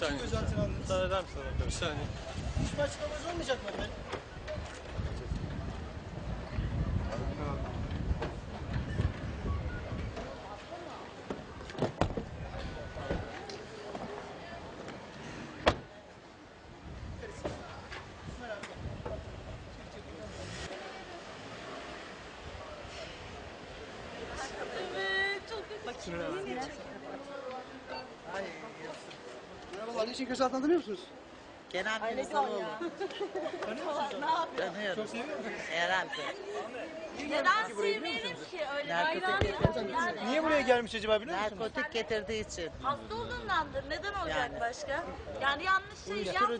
saniye. gözaltına alındınız? Müsaade eder misin? Bir saniye. Hiçbir açıklamanız olmayacak mı efendim? Merhabalar, niçin gözaltına tanıyor musunuz? Kenan Mirzalıoğlu. Tanıyorum. Herhalde. Neden sevmeyelim ki öyle yani. Niye buraya gelmiş acaba biliyor musunuz? Narkotik getirdiği için. Hasta olduğundandır. Neden olacak Yani. başka? Yani yanlış şey yapmıyor.